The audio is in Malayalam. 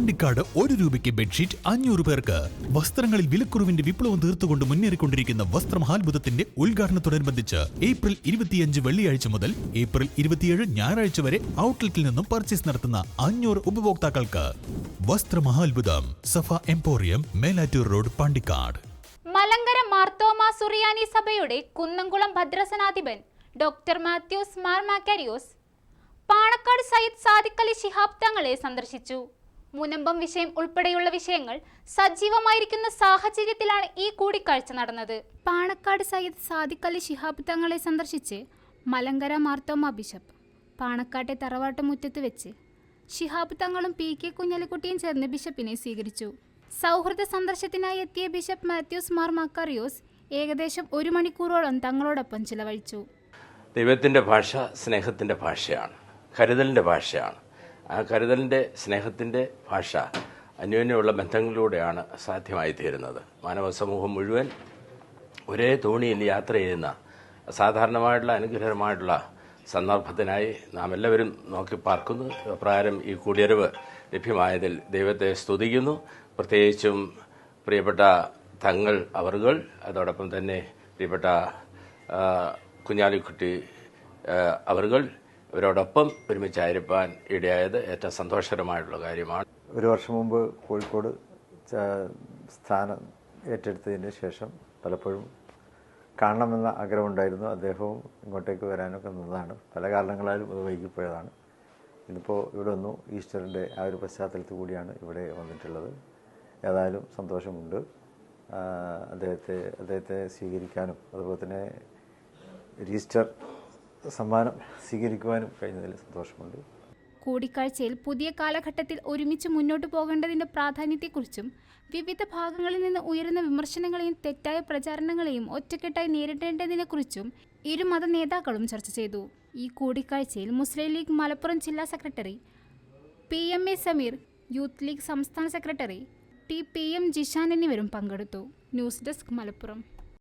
പാണ്ടിക്കാട് ഒരു രൂപയ്ക്ക് ബെഡ്ഷീറ്റ് അഞ്ഞൂറ് പേർക്ക്. വസ്ത്രങ്ങളിൽ വിലക്കുറവിന്റെ വിപ്ലവം തീർത്തുകൊണ്ട് മുന്നേറിക്കൊണ്ടിരിക്കുന്ന വസ്ത്രമഹാത്ഭുതത്തിന്റെ ഉദ്ഘാടനത്തോടനുബന്ധിച്ച് ഏപ്രിൽ ഇരുപത്തിയഞ്ച് വെള്ളിയാഴ്ച മുതൽ ഏപ്രിൽ ഇരുപത്തിയേഴ് ഞായറാഴ്ച വരെ ഔട്ട്ലെറ്റിൽ നിന്നും പർച്ചേസ് നടത്തുന്ന അഞ്ഞൂറ് ഉപഭോക്താക്കൾക്ക്. വസ്ത്രമഹാത്ഭുതം സഫ എംപോറിയം മേലാറ്റൂർ റോഡ് പാണ്ടിക്കാട്. മലങ്കര മാർത്തോമാ സുറിയാനി സഭയുടെ കുന്നംകുളം ഭദ്രസനാധിപൻ ഡോക്ടർ മാത്യൂസ് മാർ മാക്കാരിയോസ് പാണക്കാട് സയ്യിദ് സാദിഖ് അലി ശിഹാബ് തങ്ങളെ സന്ദർശിച്ചു. മുനമ്പം വിഷയം ഉൾപ്പെടെയുള്ള വിഷയങ്ങൾ സജീവമായിരിക്കുന്ന സാഹചര്യത്തിലാണ് ഈ കൂടിക്കാഴ്ച നടന്നത്. പാണക്കാട് സയ്യിദ് സാദിഖ് അലി ശിഹാബ് തങ്ങളെ സന്ദർശിച്ച് മലങ്കര മാർത്തോമ ബിഷപ്പ് പാണക്കാട്ടെ തറവാട്ട് മുറ്റത്ത് വെച്ച് ശിഹാബ് തങ്ങളും പി കെ കുഞ്ഞലിക്കുട്ടിയും ചേർന്ന് ബിഷപ്പിനെ സ്വീകരിച്ചു. സൗഹൃദ സന്ദർശനത്തിനായി എത്തിയ ബിഷപ്പ് മാത്യൂസ് മാർ മക്കറിയോസ് ഏകദേശം ഒരു മണിക്കൂറോളം തങ്ങളോടൊപ്പം ചിലവഴിച്ചു. ദൈവത്തിന്റെ ഭാഷ സ്നേഹത്തിന്റെ ഭാഷയാണ്. കരുതലിന്റെ ഭാഷയാണ്. ആ കരുതലിന്റെ സ്നേഹത്തിന്റെ ഭാഷ അന്യോന്യമുള്ള ബന്ധങ്ങളിലൂടെയാണ് സാധ്യമായി തീരുന്നത് മാനവ സമൂഹം മുഴുവൻ ഒരേ തോണിയിൽ യാത്ര ചെയ്യുന്ന സാധാരണമായിട്ടുള്ള അനുഗ്രഹമായിട്ടുള്ള സന്ദർഭത്തിനായി നാം എല്ലാവരും നോക്കി പാർക്കുന്നു. പ്രകാരം ഈ കൂടിയറിവ് ലഭ്യമായതിൽ ദൈവത്തെ സ്തുതിക്കുന്നു. പ്രത്യേകിച്ചും പ്രിയപ്പെട്ട തങ്ങൾ അവറുകൾ അതോടൊപ്പം തന്നെ പ്രിയപ്പെട്ട കുഞ്ഞാലിക്കുട്ടി അവറുകൾ ഇവരോടൊപ്പം ഒരുമിച്ചായിരിക്കാൻ ഇടയായത് ഏറ്റവും സന്തോഷകരമായിട്ടുള്ള കാര്യമാണ്. ഒരു വർഷം മുമ്പ് കോഴിക്കോട് സ്ഥാനം ഏറ്റെടുത്തതിന് ശേഷം പലപ്പോഴും കാണണമെന്ന ആഗ്രഹമുണ്ടായിരുന്നു. അദ്ദേഹവും ഇങ്ങോട്ടേക്ക് വരാനൊക്കെ നിന്നതാണ്. പല കാരണങ്ങളാലും അത് വൈകിപ്പോയതാണ്. ഇന്നിപ്പോൾ ഇവിടെ വന്നു. ഈസ്റ്ററിന്റെ ആ ഒരു പശ്ചാത്തലത്തിൽ കൂടിയാണ് ഇവിടെ വന്നിട്ടുള്ളത്. ഏതായാലും സന്തോഷമുണ്ട്. അദ്ദേഹത്തെ അദ്ദേഹത്തെ സ്വീകരിക്കാനും അതുപോലെ തന്നെ രജിസ്റ്റർ സമ്മാനം സ്വീകരിക്കുവാനും കഴിഞ്ഞതിൽ സന്തോഷമുണ്ട്. കൂടിക്കാഴ്ചയിൽ പുതിയ കാലഘട്ടത്തിൽ ഒരുമിച്ച് മുന്നോട്ട് പോകേണ്ടതിന്റെ പ്രാധാന്യത്തെക്കുറിച്ചും വിവിധ ഭാഗങ്ങളിൽ നിന്ന് ഉയരുന്ന വിമർശനങ്ങളെയും തെറ്റായ പ്രചാരണങ്ങളെയും ഒറ്റക്കെട്ടായി നേരിടേണ്ടതിനെക്കുറിച്ചും ഇരു മത നേതാക്കളും ചർച്ച ചെയ്തു. ഈ കൂടിക്കാഴ്ചയിൽ മുസ്ലിം ലീഗ് മലപ്പുറം ജില്ലാ secretary P M A Sameer youth league സംസ്ഥാന secretary T P M Jishan എന്നിവരും പങ്കെടുത്തു. News desk Malappuram.